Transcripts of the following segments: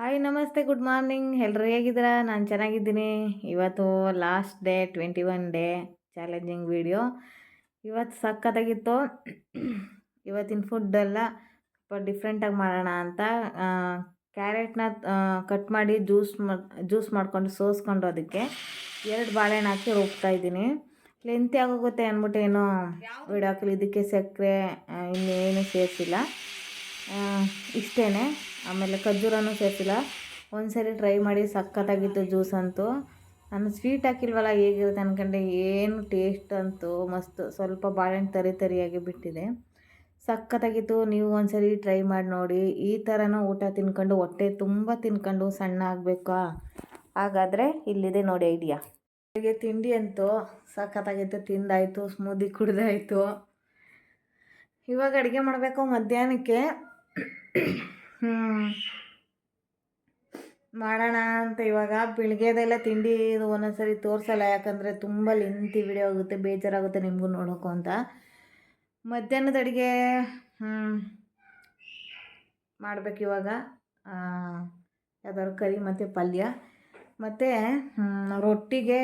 Hi ನಮಸ್ತೆ good morning ಎಲ್ಲರೂ ಹೇಗಿದ್ದೀರಾ? ನಾನು ಚೆನ್ನಾಗಿದ್ದೀನಿ. ಇವತ್ತು last day twenty one day challenging video ಇವತ್ತು ಸಕ್ಕತ್ತಾಗಿತ್ತು ಇವತ್ತಿನ ಫುಡ್ಡೆಲ್ಲ ಸ್ವಲ್ಪ ಡಿಫ್ರೆಂಟಾಗಿ ಮಾಡೋಣ ಅಂತ. ಕ್ಯಾರೆಟ್ನ ಕಟ್ ಮಾಡಿ ಜ್ಯೂಸ್ ಜ್ಯೂಸ್ ಮಾಡ್ಕೊಂಡು ಸೋಸ್ಕೊಂಡು ಅದಕ್ಕೆ ಎರಡು ಬಾಳೆಹಣ್ಣು ಹಾಕಿ ರುಬ್ತಾ ಇದ್ದೀನಿ. ಲೆಂತಿ ಆಗೋಗುತ್ತೆ ಅಂದ್ಬಿಟ್ಟು ಏನೋ ವಿಡಿಯೋ ಹಾಕಲಿ ಇದಕ್ಕೆ ಸಕ್ಕರೆ ಇನ್ನೇನು ಸೇರಿಸಿಲ್ಲ. ಇಷ್ಟೇ ಆಮೇಲೆ ಖರ್ಜೂರನೂ ಸೇರಿಸಿಲ್ಲ. ಒಂದು ಸರಿ ಟ್ರೈ ಮಾಡಿ ಸಖತ್ತಾಗಿತ್ತು ಜ್ಯೂಸ್ ಅಂತೂ. ನಾನು ಸ್ವೀಟ್ ಹಾಕಿಲ್ವಲ್ಲ, ಹೇಗಿರುತ್ತೆ ಅಂದ್ಕೊಂಡೆ ಏನು ಟೇಸ್ಟ್ ಅಂತೂ ಮಸ್ತ್. ಸ್ವಲ್ಪ ಬಾಳೆಹಣ್ಣು ತರಿ ತರಿಯಾಗಿ ಬಿಟ್ಟಿದೆ. ಸಖತ್ತಾಗಿತ್ತು. ನೀವು ಒಂದು ಸರಿ ಟ್ರೈ ಮಾಡಿ ನೋಡಿ. ಈ ಥರನೂ ಊಟ ತಿನ್ಕೊಂಡು, ಹೊಟ್ಟೆ ತುಂಬ ತಿನ್ಕೊಂಡು ಸಣ್ಣ ಆಗಬೇಕಾ? ಹಾಗಾದರೆ ಇಲ್ಲಿದೆ ನೋಡಿ ಐಡಿಯಾ ಬೆಳಿಗ್ಗೆ ತಿಂಡಿ ಅಂತೂ ಸಖತ್ತಾಗಿತ್ತು. ತಿಂದಾಯಿತು ಸ್ಮೂದಿ ಕುಡ್ದಾಯಿತು. ಇವಾಗ ಅಡುಗೆ ಮಾಡಬೇಕು ಮಧ್ಯಾಹ್ನಕ್ಕೆ. ಮಾಡೋಣ ಅಂತ ಇವಾಗ ಬೆಳಗ್ಗೆದೆಲ್ಲ ತಿಂಡಿ ಇದು ಒಂದೊಂದ್ಸರಿ ತೋರಿಸಲ್ಲ, ಯಾಕಂದರೆ ತುಂಬ ಲಿಂತಿ ವಿಡಿಯೋ ಆಗುತ್ತೆ, ಬೇಜಾರಾಗುತ್ತೆ ನಿಮಗೂ ನೋಡೋಕು ಅಂತ. ಮಧ್ಯಾಹ್ನದ ಅಡುಗೆ ಮಾಡ್ಬೇಕು ಇವಾಗ. ಯಾವ್ದಾದ್ರು ಕರಿ ಮತ್ತು ಪಲ್ಯ. ಮತ್ತು ರೊಟ್ಟಿಗೆ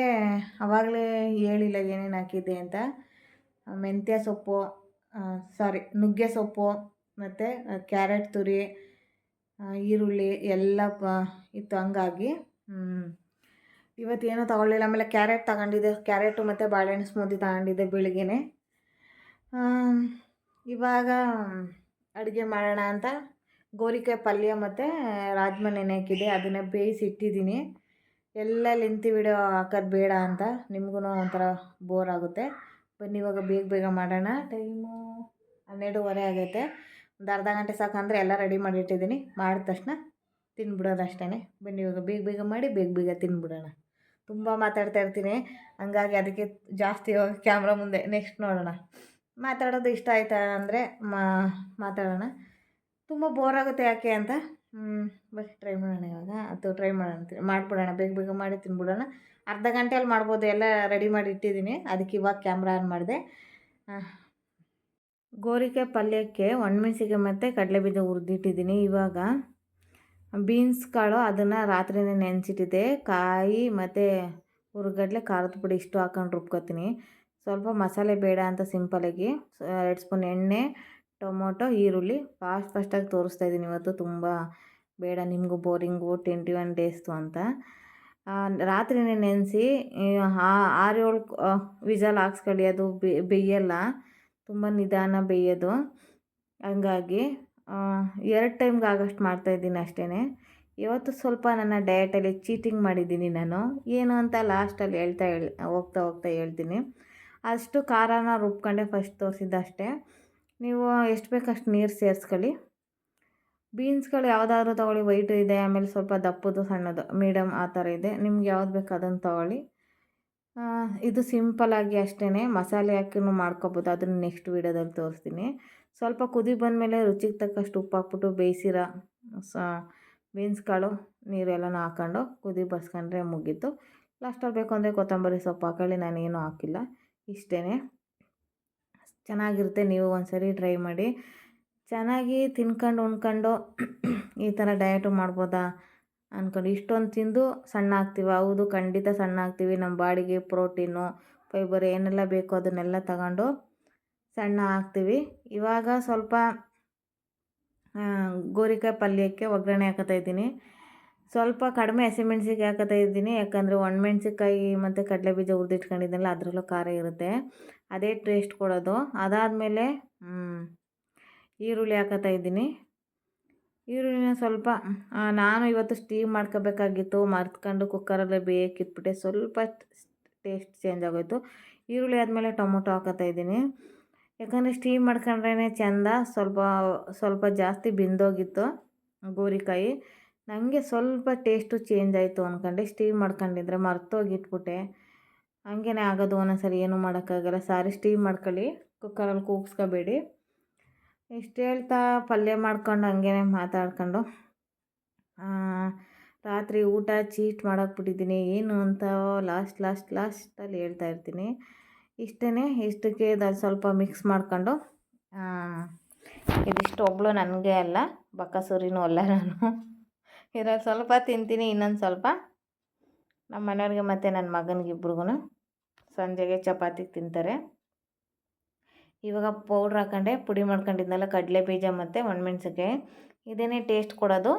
ಆವಾಗಲೇ ಹೇಳಿಲ್ಲ ಏನೇನು ಹಾಕಿದ್ದೆ ಅಂತ. ಮೆಂತ್ಯ ಸೊಪ್ಪು ಸಾರಿ ನುಗ್ಗೆ ಸೊಪ್ಪು, ಮತ್ತು ಕ್ಯಾರೆಟ್ ತುರಿ ಈರುಳ್ಳಿ ಎಲ್ಲ ಪ, ಇತ್ತು ಹಂಗಾಗಿ ಇವತ್ತೇನೂ ತೊಗೊಳ್ಳಿಲ್ಲ. ಆಮೇಲೆ ಕ್ಯಾರೆಟ್ ತಗೊಂಡಿದ್ದೆ. ಕ್ಯಾರೆಟು ಮತ್ತು ಬಾಳೆಹಣ್ಣು ಸ್ಮೂದಿ ತಗೊಂಡಿದ್ದೆ ಬೆಳಿಗ್ಗೆನೆ. ಇವಾಗ ಅಡುಗೆ ಮಾಡೋಣ ಅಂತ ಗೋರಿಕಾಯಿ ಪಲ್ಯ ಮತ್ತು ರಾಜ್ಮಾ ನೆನೆ ಹಾಕಿದ್ದೆ. ಅದನ್ನು ಬೇಯಿಸಿ ಇಟ್ಟಿದ್ದೀನಿ. ಎಲ್ಲ ಲೆಂತಿ ವಿಡಿಯೋ ಹಾಕೋದು ಬೇಡ ಅಂತ ನಿಮಗೂ ಒಂಥರ ಬೋರ್ ಆಗುತ್ತೆ. ಬನ್ನಿ ಇವಾಗ ಬೇಗ ಬೇಗ ಮಾಡೋಣ. ಟೈಮು ಹನ್ನೆರಡೂವರೆ ಆಗೈತೆ. ಒಂದು ಅರ್ಧ ಗಂಟೆ ಸಾಕಂದರೆ ಎಲ್ಲ ರೆಡಿ ಮಾಡಿ ಇಟ್ಟಿದ್ದೀನಿ. ಮಾಡಿದ ತಕ್ಷಣ ತಿನ್ಬಿಡೋದು ಅಷ್ಟೇ ಬನ್ನಿ ಇವಾಗ ಬೇಗ ಬೇಗ ಮಾಡಿ ಬೇಗ ಬೇಗ ತಿನ್ಬಿಡೋಣ. ತುಂಬ ಮಾತಾಡ್ತಾ ಇರ್ತೀನಿ. ಹಂಗಾಗಿ ಅದಕ್ಕೆ ಜಾಸ್ತಿ ಕ್ಯಾಮ್ರಾ ಮುಂದೆ ನೆಕ್ಸ್ಟ್ ನೋಡೋಣ. ಮಾತಾಡೋದು ಇಷ್ಟ ಆಯ್ತಾ ಅಂದರೆ ಮಾತಾಡೋಣ. ತುಂಬ ಬೋರ್ ಆಗುತ್ತೆ ಯಾಕೆ ಅಂತ? ಬಸ್ ಟ್ರೈ ಮಾಡೋಣ ಇವಾಗ. ಅದು ಟ್ರೈ ಮಾಡೋಣ, ಮಾಡಿಬಿಡೋಣ. ಬೇಗ ಬೇಗ ಮಾಡಿ ತಿನ್ಬಿಡೋಣ. ಅರ್ಧ ಗಂಟೆಯಲ್ಲಿ ಮಾಡ್ಬೋದು. ಎಲ್ಲ ರೆಡಿ ಮಾಡಿ ಇಟ್ಟಿದ್ದೀನಿ. ಅದಕ್ಕೆ ಇವಾಗ ಕ್ಯಾಮ್ರಾ ಆನ್ ಮಾಡಿದೆ. ಗೋರಿಕಾಯಿ ಪಲ್ಯಕ್ಕೆ ಒಣಮೆಣಸಿಗೆ ಮತ್ತು ಕಡಲೆಬೀಜ ಹುರಿದಿಟ್ಟಿದ್ದೀನಿ ಇವಾಗ. ಬೀನ್ಸ್ ಕಾಳು ಅದನ್ನು ರಾತ್ರಿನೇ ನೆನೆಸಿಟ್ಟಿದ್ದೆ. ಕಾಯಿ ಮತ್ತು ಹುರ್ಗಡ್ಲೆ ಖಾರದ ಪುಡಿ ಇಷ್ಟು ಹಾಕೊಂಡು ರುಬ್ಕೊತೀನಿ. ಸ್ವಲ್ಪ ಮಸಾಲೆ ಬೇಡ ಅಂತ ಸಿಂಪಲಾಗಿ ಎರಡು ಸ್ಪೂನ್ ಎಣ್ಣೆ, ಟೊಮೊಟೊ, ಈರುಳ್ಳಿ ಫಾಸ್ಟ್ ಫಾಸ್ಟಾಗಿ ತೋರಿಸ್ತಾ ಇದ್ದೀನಿ ಇವತ್ತು. ತುಂಬ ಬೇಡ ನಿಮಗೂ ಬೋರಿಂಗು, ಟ್ವೆಂಟಿ ಒನ್ ಡೇಸ್ದು ಅಂತ. ರಾತ್ರಿನೇ ನೆನೆಸಿ ಆರು ಏಳು ವಿಜಲ್ ಹಾಕ್ಸ್ಕೊಳ್ಳಿ. ಅದು ಬೇಯಲ್ಲ ತುಂಬ ನಿಧಾನ ಬೇಯೋದು. ಹಂಗಾಗಿ ಎರಡು ಟೈಮ್ಗೆ ಆಗೋಷ್ಟು ಮಾಡ್ತಾಯಿದ್ದೀನಿ ಅಷ್ಟೇ ಇವತ್ತು ಸ್ವಲ್ಪ ನನ್ನ ಡಯಟಲ್ಲಿ ಚೀಟಿಂಗ್ ಮಾಡಿದ್ದೀನಿ ನಾನು. ಏನು ಅಂತ ಲಾಸ್ಟಲ್ಲಿ ಹೇಳ್ತಾ ಹೇಳಿ, ಹೋಗ್ತಾ ಹೋಗ್ತಾ ಹೇಳ್ತೀನಿ. ಅಷ್ಟು ಖಾರನ ರುಬ್ಕೊಂಡೆ ಫಸ್ಟ್ ತೋರಿಸಿದ್ದಷ್ಟೇ. ನೀವು ಎಷ್ಟು ಬೇಕಷ್ಟು ನೀರು ಸೇರಿಸ್ಕೊಳ್ಳಿ. ಬೀನ್ಸ್ಗಳು ಯಾವುದಾದ್ರೂ ತೊಗೊಳ್ಳಿ, ವೈಟು ಇದೆ, ಆಮೇಲೆ ಸ್ವಲ್ಪ ದಪ್ಪದು, ಸಣ್ಣದು, ಮೀಡಿಯಮ್ ಆ ಥರ ಇದೆ. ನಿಮ್ಗೆ ಯಾವ್ದು ಬೇಕು ಅದನ್ನು ತೊಗೊಳ್ಳಿ. ಇದು ಸಿಂಪಲ್ಲಾಗಿ ಅಷ್ಟೇ ಮಸಾಲೆ ಹಾಕಿನೂ ಮಾಡ್ಕೊಬೋದು. ಅದನ್ನು ನೆಕ್ಸ್ಟ್ ವೀಡಿಯೋದಲ್ಲಿ ತೋರಿಸ್ತೀನಿ. ಸ್ವಲ್ಪ ಕುದಿ ಬಂದಮೇಲೆ ರುಚಿಗೆ ತಕ್ಕಷ್ಟು ಉಪ್ಪು ಹಾಕ್ಬಿಟ್ಟು ಬೇಯಿಸಿರೋ ಸ ಬೀನ್ಸ್ ಕಾಳು ನೀರೆಲ್ಲನೂ ಹಾಕ್ಕೊಂಡು ಕುದಿ ಬರ್ಸ್ಕೊಂಡ್ರೆ ಮುಗೀತು. ಲಾಸ್ಟಲ್ಲಿ ಬೇಕು ಅಂದರೆ ಕೊತ್ತಂಬರಿ ಸೊಪ್ಪು ಹಾಕೊಳ್ಳಿ. ನಾನೇನು ಹಾಕಿಲ್ಲ. ಇಷ್ಟೇ ಚೆನ್ನಾಗಿರುತ್ತೆ. ನೀವು ಒಂದ್ಸರಿ ಟ್ರೈ ಮಾಡಿ. ಚೆನ್ನಾಗಿ ತಿನ್ಕೊಂಡು ಉಣ್ಕೊಂಡು ಈ ಥರ ಡಯಟು ಮಾಡ್ಬೋದಾ? ಅಂದ್ಕೊಂಡು ಇಷ್ಟೊಂದು ತಿಂದು ಸಣ್ಣ ಆಗ್ತೀವಿ. ಹೌದು, ಖಂಡಿತ ಸಣ್ಣ ಆಗ್ತೀವಿ. ನಮ್ಮ ಬಾಡಿಗೆ ಪ್ರೋಟೀನು, ಫೈಬರ್ ಏನೆಲ್ಲ ಬೇಕೋ ಅದನ್ನೆಲ್ಲ ತಗೊಂಡು ಸಣ್ಣ ಆಗ್ತೀವಿ. ಇವಾಗ ಸ್ವಲ್ಪ ಗೋರಿಕಾಯಿ ಪಲ್ಯಕ್ಕೆ ಒಗ್ಗರಣೆ ಹಾಕತ್ತಾ ಇದ್ದೀನಿ. ಸ್ವಲ್ಪ ಕಡಿಮೆ ಹಸಿಮೆಣ್ಸಿಗೆ ಹಾಕತಾ ಇದ್ದೀನಿ. ಯಾಕಂದರೆ ಒಣಮೆಣ್ಸಿಕಾಯಿ ಮತ್ತು ಕಡಲೆ ಬೀಜ ಹುರಿದಿಟ್ಕೊಂಡಿದ್ದೆನಲ್ಲ, ಅದರಲ್ಲೂ ಖಾರ ಇರುತ್ತೆ. ಅದೇ ಟೇಸ್ಟ್ ಕೊಡೋದು. ಅದಾದಮೇಲೆ ಈರುಳ್ಳಿ ಹಾಕತಾ ಇದ್ದೀನಿ. ಈರುಳ್ಳಿನ ಸ್ವಲ್ಪ ನಾನು ಇವತ್ತು ಸ್ಟೀಮ್ ಮಾಡ್ಕೋಬೇಕಾಗಿತ್ತು. ಮರ್ತ್ಕೊಂಡು ಕುಕ್ಕರಲ್ಲೇ ಬೇಯಕ್ಕಿಟ್ಬಿಟ್ಟೆ ಸ್ವಲ್ಪ ಟೇಸ್ಟ್ ಚೇಂಜ್ ಆಗೋಯಿತು. ಈರುಳ್ಳಿ ಆದಮೇಲೆ ಟೊಮೊಟೊ ಹಾಕೋತಾ ಇದ್ದೀನಿ. ಯಾಕಂದರೆ ಸ್ಟೀಮ್ ಮಾಡ್ಕೊಂಡ್ರೇ ಚೆಂದ, ಸ್ವಲ್ಪ ಸ್ವಲ್ಪ ಜಾಸ್ತಿ ಬಿಂದೋಗಿತ್ತು ಗೋರಿಕಾಯಿ. ನನಗೆ ಸ್ವಲ್ಪ ಟೇಸ್ಟು ಚೇಂಜ್ ಆಯಿತು ಅಂದ್ಕೊಂಡೆ ಸ್ಟೀಮ್ ಮಾಡ್ಕೊಂಡಿದ್ರೆ ಮರ್ತೋಗಿಟ್ಬಿಟ್ಟೆ. ಹಂಗೇನೆ ಆಗೋದು ಒಂದೊಂದ್ಸರಿ ಏನೂ ಮಾಡೋಕ್ಕಾಗಲ್ಲ. ಸಾರಿ ಸ್ಟೀಮ್ ಮಾಡ್ಕೊಳ್ಳಿ. ಕುಕ್ಕರಲ್ಲಿ ಕೂಗಿಸ್ಕೋಬೇಡಿ. ಇಷ್ಟು ಹೇಳ್ತಾ ಪಲ್ಯ ಮಾಡ್ಕೊಂಡು ಹಂಗೇನೆ ಮಾತಾಡ್ಕೊಂಡು ರಾತ್ರಿ ಊಟ ಚೀಟ್ ಬಿಟ್ಟಿದ್ದೀನಿ. ಏನು ಅಂತ ಲಾಸ್ಟ್ ಲಾಸ್ಟ್ ಲಾಸ್ಟಲ್ಲಿ ಹೇಳ್ತಾ ಇರ್ತೀನಿ. ಇಷ್ಟೇ ಇಷ್ಟಕ್ಕೆ ಅದು ಸ್ವಲ್ಪ ಮಿಕ್ಸ್ ಮಾಡ್ಕೊಂಡು ಇದಿಷ್ಟು ಒಬ್ಬಳು ನನಗೆ ಅಲ್ಲ ಬಕ್ಕಸೂರಿನೂ ಅಲ್ಲ ನಾನು. ಇದ್ರಲ್ಲಿ ಸ್ವಲ್ಪ ತಿಂತೀನಿ, ಇನ್ನೊಂದು ಸ್ವಲ್ಪ. ನಮ್ಮ ಮನೆಯವ್ರಿಗೆ ಮತ್ತು ನನ್ನ ಮಗನಿಗೆ ಇಬ್ರಿಗೂ ಸಂಜೆಗೆ ಚಪಾತಿ ತಿಂತಾರೆ. ಇವಾಗ ಪೌಡ್ರ್ ಹಾಕೊಂಡೆ, ಪುಡಿ ಮಾಡ್ಕೊಂಡಿದ್ನಲ್ಲ, ಕಡಲೆ ಬೀಜ ಮತ್ತು ಒಣಮೆಣ್ಸಿನ್ಕಾಯಿ ಇದೇನೇ ಟೇಸ್ಟ್ ಕೊಡೋದು?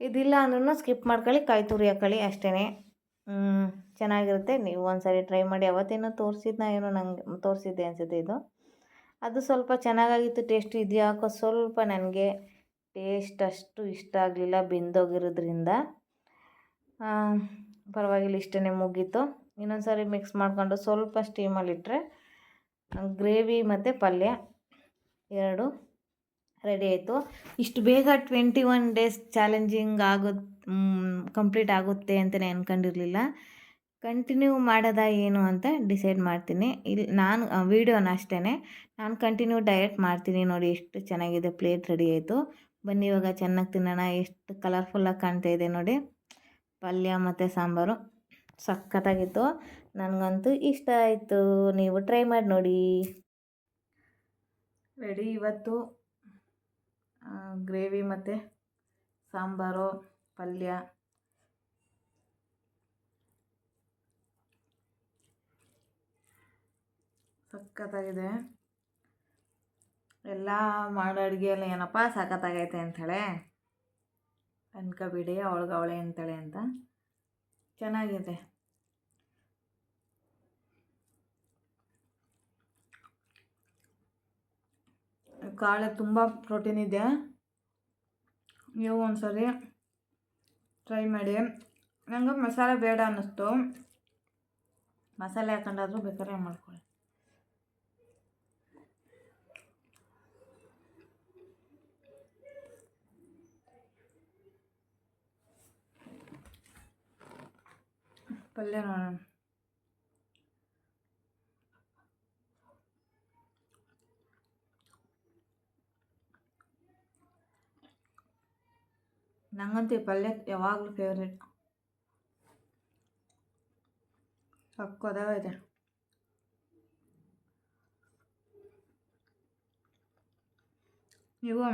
ಇದಿಲ್ಲ ಅಂದ್ರೂ ಸ್ಕಿಪ್ ಮಾಡ್ಕೊಳ್ಳಿ, ಕಾಯಿ ತುರಿ ಹಾಕೊಳ್ಳಿ ಅಷ್ಟೇ ಚೆನ್ನಾಗಿರುತ್ತೆ. ನೀವು ಒಂದ್ಸರಿ ಟ್ರೈ ಮಾಡಿ, ಅವತ್ತೇನೋ ತೋರಿಸಿದ್ನ ಏನೋ ನಂಗೆ, ತೋರಿಸಿದ್ದೆ ಅನಿಸುತ್ತೆ ಇದು. ಅದು ಸ್ವಲ್ಪ ಚೆನ್ನಾಗಾಗಿತ್ತು ಟೇಸ್ಟ್ ಇದು ಯಾಕೋ ಸ್ವಲ್ಪ ನನಗೆ ಟೇಸ್ಟ್ ಅಷ್ಟು ಇಷ್ಟ ಆಗಲಿಲ್ಲ, ಬೆಂದೋಗಿರೋದ್ರಿಂದ. ಪರವಾಗಿಲ್ಲ ಇಷ್ಟೇ ಮುಗೀತು. ಇನ್ನೊಂದು ಸಾರಿ ಮಿಕ್ಸ್ ಮಾಡಿಕೊಂಡು ಸ್ವಲ್ಪ ಸ್ಟೀಮಲ್ಲಿಟ್ಟರೆ ಗ್ರೇವಿ ಮತ್ತು ಪಲ್ಯ ಎರಡು ರೆಡಿ ಆಯಿತು. ಇಷ್ಟು ಬೇಗ ಟ್ವೆಂಟಿ ಒನ್ ಡೇಸ್ ಚಾಲೆಂಜಿಂಗ್ ಆಗುತ್ತೆ ಕಂಪ್ಲೀಟ್ ಆಗುತ್ತೆ ಅಂತಲೇ ಅಂದ್ಕೊಂಡಿರಲಿಲ್ಲ ಕಂಟಿನ್ಯೂ ಮಾಡೋದ ಏನು ಅಂತ ಡಿಸೈಡ್ ಮಾಡ್ತೀನಿ. ಇಲ್ಲಿ ನಾನು ವೀಡಿಯೋನ ಅಷ್ಟೇ ನಾನು ಕಂಟಿನ್ಯೂ ಡಯಟ್ ಮಾಡ್ತೀನಿ ನೋಡಿ ಎಷ್ಟು ಚೆನ್ನಾಗಿದೆ ಪ್ಲೇಟ್ ರೆಡಿ ಆಯಿತು. ಬನ್ನಿ ಇವಾಗ ಚೆನ್ನಾಗಿ ತಿನ್ನೋಣ. ಎಷ್ಟು ಕಲರ್ಫುಲ್ಲಾಗಿ ಕಾಣ್ತಾ ಇದೆ ನೋಡಿ. ಪಲ್ಯ ಮತ್ತು ಸಾಂಬಾರು. ಸಖತ್ತಾಗಿತ್ತು. ನನಗಂತೂ ಇಷ್ಟ ಆಯಿತು. ನೀವು ಟ್ರೈ ಮಾಡಿ ನೋಡಿ. ರೆಡಿ ಇವತ್ತು ಗ್ರೇವಿ ಮತ್ತು ಸಾಂಬಾರು, ಪಲ್ಯ. ಸಖತ್ತಾಗಿದೆ. ಎಲ್ಲ ಮಾಡೋ ಅಡುಗೆಯಲ್ಲಿ ಏನಪ್ಪ ಸಖತ್ತಾಗೈತೆ ಅಂಥೇಳೆ ಅನ್ಕೋಬೇಡಿ ಅವಳಿಗೆ ಅವಳೆ ಅಂತಾಳೆ ಅಂತ. ಚೆನ್ನಾಗಿದೆ. ಕಾಳೆ ತುಂಬ ಪ್ರೋಟೀನ್ ಇದೆ. ನೀವು ಒಂದ್ಸರಿ ಟ್ರೈ ಮಾಡಿ. ನಂಗೆ ಮಸಾಲೆ ಬೇಡ ಅನ್ನಿಸ್ತು. ಮಸಾಲೆ ಹಾಕೊಂಡಾದ್ರೂ ಬೇಕಾದ್ರೆ ಮಾಡ್ಕೊಳ್ಳಿ. ಪಲ್ಯ ನೋಡೋಣ ನಂಗಂತೂ ಈ ಪಲ್ಯ ಯಾವಾಗಲೂ ಫೇವ್ರೇಟ್ ಇದೆ ನೀವು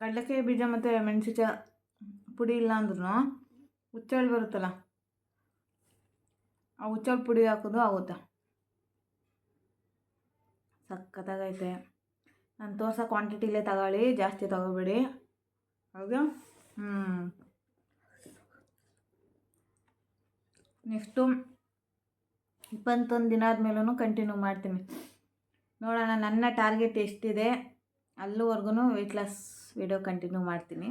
ಕಡಲೆಕಾಯಿ ಬೀಜ ಮತ್ತು ಮೆಣಸಿನ ಪುಡಿ ಇಲ್ಲ ಅಂದ್ರೂ ಹುಚ್ಚಳ್ಳು ಬರುತ್ತಲ್ಲ ಆ ಹುಚ್ಚಳ ಪುಡಿ ಹಾಕೋದು ಆಗುತ್ತೆ. ಸಖತ್ತಾಗೈತೆ ನಾನು ತೋರ್ಸೋ ಕ್ವಾಂಟಿಟಿಲೇ ತಗೊಳ್ಳಿ, ಜಾಸ್ತಿ ತಗೋಬೇಡಿ. ಹೌದಾ? ಹ್ಞೂ ನೆಕ್ಸ್ಟು ಇಪ್ಪತ್ತೊಂದು ದಿನ ಆದಮೇಲೂ ಕಂಟಿನ್ಯೂ ಮಾಡ್ತೀನಿ. ನೋಡೋಣ, ನನ್ನ ಟಾರ್ಗೆಟ್ ಎಷ್ಟಿದೆ ಅಲ್ಲಿವರೆಗೂ ವೆಯ್ಟ್ ಲಾಸ್ ವಿಡಿಯೋ ಕಂಟಿನ್ಯೂ ಮಾಡ್ತೀನಿ.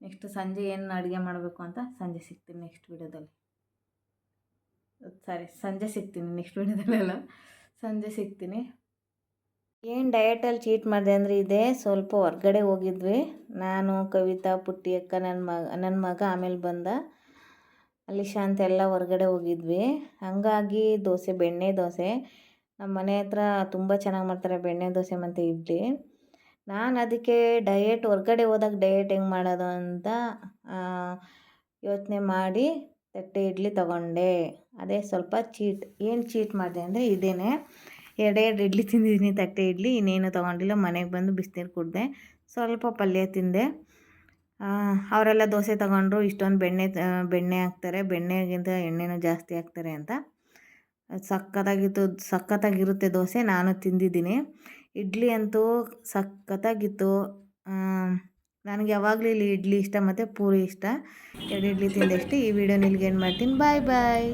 ನೆಕ್ಸ್ಟ್ ಸಂಜೆ ಏನು ಅಡುಗೆ ಮಾಡಬೇಕು ಅಂತ ಸಂಜೆ ಸಿಗ್ತೀನಿ ನೆಕ್ಸ್ಟ್ ವಿಡಿಯೋದಲ್ಲಿ ಸಾರಿ, ಸಂಜೆ ಸಿಗ್ತೀನಿ ನೆಕ್ಸ್ಟ್ ವೀಡಿಯೋದಲ್ಲೆಲ್ಲ. ಸಂಜೆ ಸಿಗ್ತೀನಿ. ಏನು ಡಯಟಲ್ಲಿ ಚೀಟ್ ಮಾಡಿದೆ ಅಂದರೆ ಇದೆ, ಸ್ವಲ್ಪ ಹೊರ್ಗಡೆ ಹೋಗಿದ್ವಿ. ನಾನು, ಕವಿತಾ ಪುಟ್ಟಿ ಅಕ್ಕ ನನ್ನ ಮಗ ನನ್ನ ಮಗ ಆಮೇಲೆ ಬಂದ. ಅಲ್ಲಿ ಶಾಂತ ಎಲ್ಲ ಹೊರಗಡೆ ಹೋಗಿದ್ವಿ. ಹಾಗಾಗಿ ದೋಸೆ, ಬೆಣ್ಣೆ ದೋಸೆ. ನಮ್ಮ ಮನೆ ಹತ್ರ ತುಂಬ ಚೆನ್ನಾಗಿ ಮಾಡ್ತಾರೆ ಬೆಣ್ಣೆ ದೋಸೆ ಮತ್ತು ಇಡ್ಲಿ. ನಾನು ಅದಕ್ಕೆ ಡಯೆಟ್ ಹೊರ್ಗಡೆ ಹೋದಾಗ ಡಯೆಟ್ ಹೆಂಗೆ ಮಾಡೋದು ಅಂತ ಯೋಚನೆ ಮಾಡಿ ತಟ್ಟೆ ಇಡ್ಲಿ ತಗೊಂಡೆ. ಅದೇ ಸ್ವಲ್ಪ ಚೀಟ್, ಏನು ಚೀಟ್ ಮಾಡಿದೆ ಅಂದರೆ ಇದೇನೆ. ಎರಡೆರಡು ಇಡ್ಲಿ ತಿಂದಿದ್ದೀನಿ ತಟ್ಟೆ ಇಡ್ಲಿ, ಇನ್ನೇನು ತೊಗೊಂಡಿಲ್ಲ, ಮನೆಗೆ ಬಂದು ಬಿಸಿನೀರು ಕುಡಿದೆ. ಸ್ವಲ್ಪ ಪಲ್ಯ ತಿಂದೆ. ಅವರೆಲ್ಲ ದೋಸೆ ತಗೊಂಡ್ರು, ಇಷ್ಟೊಂದು ಬೆಣ್ಣೆ ಬೆಣ್ಣೆ ಹಾಕ್ತಾರೆ. ಬೆಣ್ಣೆಗಿಂತ ಎಣ್ಣೆನೂ ಜಾಸ್ತಿ ಹಾಕ್ತಾರೆ ಅಂತ. ಸಕ್ಕತ್ತಾಗಿತ್ತು ಸಖತ್ತಾಗಿರುತ್ತೆ ದೋಸೆ, ನಾನು ತಿಂದಿದ್ದೀನಿ. ಇಡ್ಲಿ ಅಂತೂ ಸಖತ್ತಾಗಿತ್ತು ನನಗೆ ಯಾವಾಗಲೂ ಇಲ್ಲಿ ಇಡ್ಲಿ ಇಷ್ಟ ಮತ್ತು ಪೂರಿ ಇಷ್ಟ. ಎರಡು ಇಡ್ಲಿ ತಿಂದಷ್ಟೇ. ಈ ವಿಡಿಯೋ ನಿಲ್ಗೆ ಏನು ಮಾಡ್ತೀನಿ? ಬಾಯ್ ಬಾಯ್